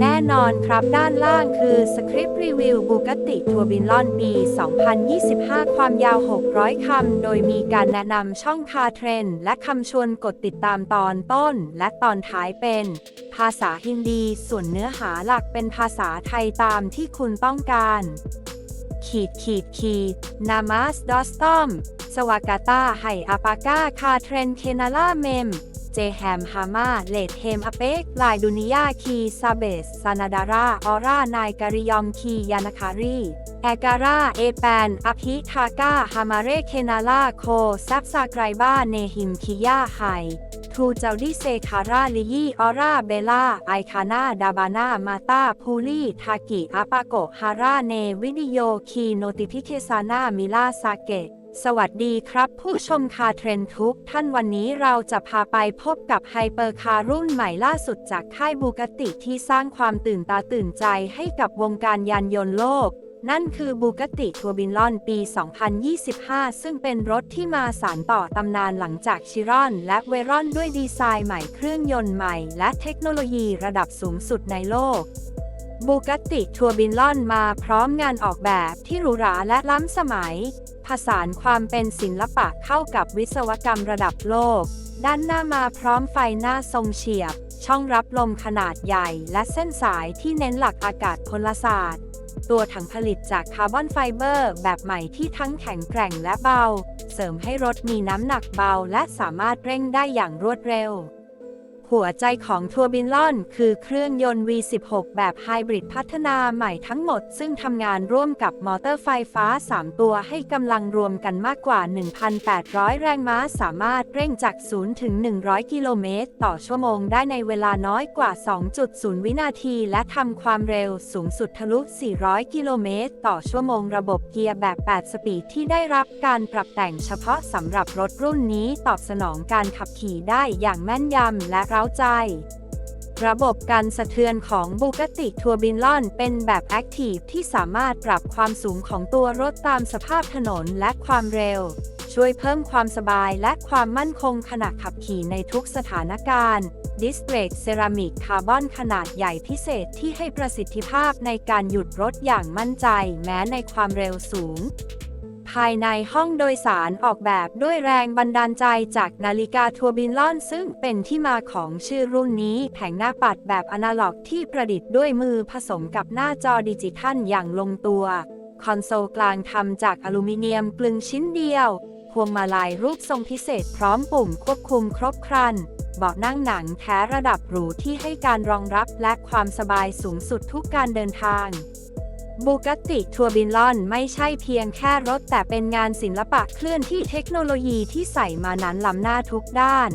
แน่นอนครับด้านล่างคือสคริปต์รีวิวบูกติทัวบินลอนปี 2025 ความยาว 600 คำ โดยมีการแนะนำช่องคาเทรน และคำชวนกดติดตามตอนต้น และตอนท้ายเป็น ภาษาฮินดี ส่วนเนื้อหาหลักเป็นภาษาไทยตามที่คุณต้องการ ขีดขีดขีดนามาสดอสตอมสวากาตาไฮอาปากาคาเทรนเคนาลาเมม เจแฮมฮามาเลดเฮมอเปกลายดุนิยาคีซาเบสซานาดาราออร่านายการิยอมคียานาคารีแอการาเอแปนอภิทากาฮามาเรเคนาลาโคซับซาไกรบ้าเนหิมคิยาไฮทูเจาดิเซคาราลิยีออร่าเบล่าไอคานาดาบานามาตาพูลีทากิอาปาโกฮาราเนวิดิโยคีโนติพิเคซานามิลาซาเกะ สวัสดีครับ ผู้ชมคาเทรนทุกท่านวันนี้เราจะพาไปพบกับไฮเปอร์คาร์รุ่นใหม่ล่าสุดจากค่ายบูกติที่สร้างความตื่นตาตื่นใจให้กับวงการยานยนต์โลก นั่นคือบูกติทัวบินลอนปี 2025 ซึ่งเป็นรถที่มาสานต่อตำนานหลังจากชิรอนและเวรอนด้วยดีไซน์ใหม่เครื่องยนต์ใหม่ และเทคโนโลยีระดับสูงสุดในโลกบูกติทัวบินลอนมาพร้อมงานออกแบบที่หรูหราและล้ำสมัย สานความเป็นศิลปะเข้ากับวิศวกรรมระดับโลก ด้านหน้ามาพร้อมไฟหน้าทรงเฉียบ ช่องรับลมขนาดใหญ่ และเส้นสายที่เน้นหลักอากาศพลศาสตร์ ตัวถังผลิตจากคาร์บอนไฟเบอร์แบบใหม่ที่ทั้งแข็งแกร่งและเบา เสริมให้รถมีน้ำหนักเบาและสามารถเร่งได้อย่างรวดเร็ว หัวใจของทัวร์บินลอนคือเครื่องยนต์ V16 แบบไฮบริดพัฒนาใหม่ทั้งหมด ซึ่งทำงานร่วมกับมอเตอร์ไฟฟ้า 3 ตัวให้กำลังรวมกันมากกว่า 1,800 แรงม้าสามารถเร่งจาก 0 ถึง 100 กิโลเมตร ต่อชั่วโมงได้ในเวลาน้อยกว่า 2.0 วินาที และทำความเร็วสูงสุดทะลุ 400 กิโลเมตร ต่อชั่วโมงระบบเกียร์แบบ 8 สปีดที่ได้รับการปรับแต่งเฉพาะสำหรับรถรุ่นนี้ตอบสนองการขับขี่ได้อย่างแม่นยำและเราใจ ระบบการสะเทือนของบูกติทัวบินลอนเป็นแบบแอคทีฟที่สามารถปรับความสูงของตัวรถตามสภาพถนนและความเร็ว ช่วยเพิ่มความสบายและความมั่นคงขณะขับขี่ในทุกสถานการณ์ดิสเบรกเซรามิกคาร์บอนขนาดใหญ่พิเศษที่ให้ประสิทธิภาพในการหยุดรถอย่างมั่นใจแม้ในความเร็วสูง ภายในห้องโดยสารออกแบบด้วยแรงบันดาลใจจากนาฬิกาทัวบินลอน ซึ่งเป็นที่มาของชื่อรุ่นนี้ แผงหน้าปัดแบบอนาล็อกที่ประดิษฐ์ด้วยมือผสมกับหน้าจอดิจิทัลอย่างลงตัว คอนโซลกลางทำจากอลูมิเนียมกลึงชิ้นเดียว พวงมาลัยรูปทรงพิเศษพร้อมปุ่มควบคุมครบครันเบาะนั่งหนังแท้ระดับหรูที่ให้การรองรับและความสบายสูงสุดทุกการเดินทาง บูกติทัวบินลอนไม่ใช่เพียงแค่รถแต่เป็นงานศิลปะเคลื่อนที่เทคโนโลยีที่ใส่มานั้นล้ำหน้าทุกด้าน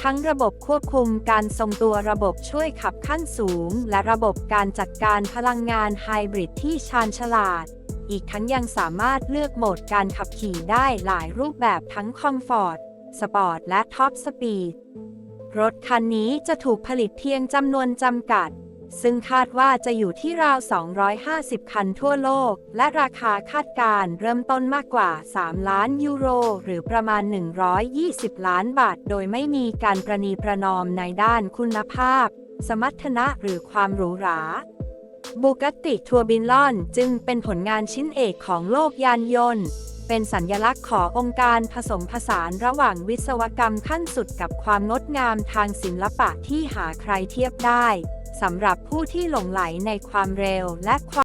ทั้งระบบควบคุมการทรงตัวระบบช่วยขับขั้นสูง และระบบการจัดการพลังงานไฮบริดที่ชาญฉลาด อีกทั้งยังสามารถเลือกโหมดการขับขี่ได้หลายรูปแบบทั้งคอมฟอร์ต สปอร์ต และท็อปสปีดรถคันนี้จะถูกผลิตเพียงจำนวนจำกัด ซึ่งคาดว่าจะอยู่ที่ราว 250 คันทั่วโลก และราคาคาดการณ์เริ่มต้นมากกว่า 3 ล้านยูโร หรือประมาณ 120 ล้านบาท โดยไม่มีการประนีประนอมในด้านคุณภาพ สมรรถนะหรือความหรูหราบูกติทัวบินลอนจึงเป็นผลงานชิ้นเอกของโลกยานยนต์ เป็นสัญญลักษณ์ขององค์การผสมผสานระหว่างวิศวกรรมขั้นสุดกับความงดงามทางศิลปะที่หาใครเทียบได้ สำหรับผู้ที่หลงไหลในความเร็วและความ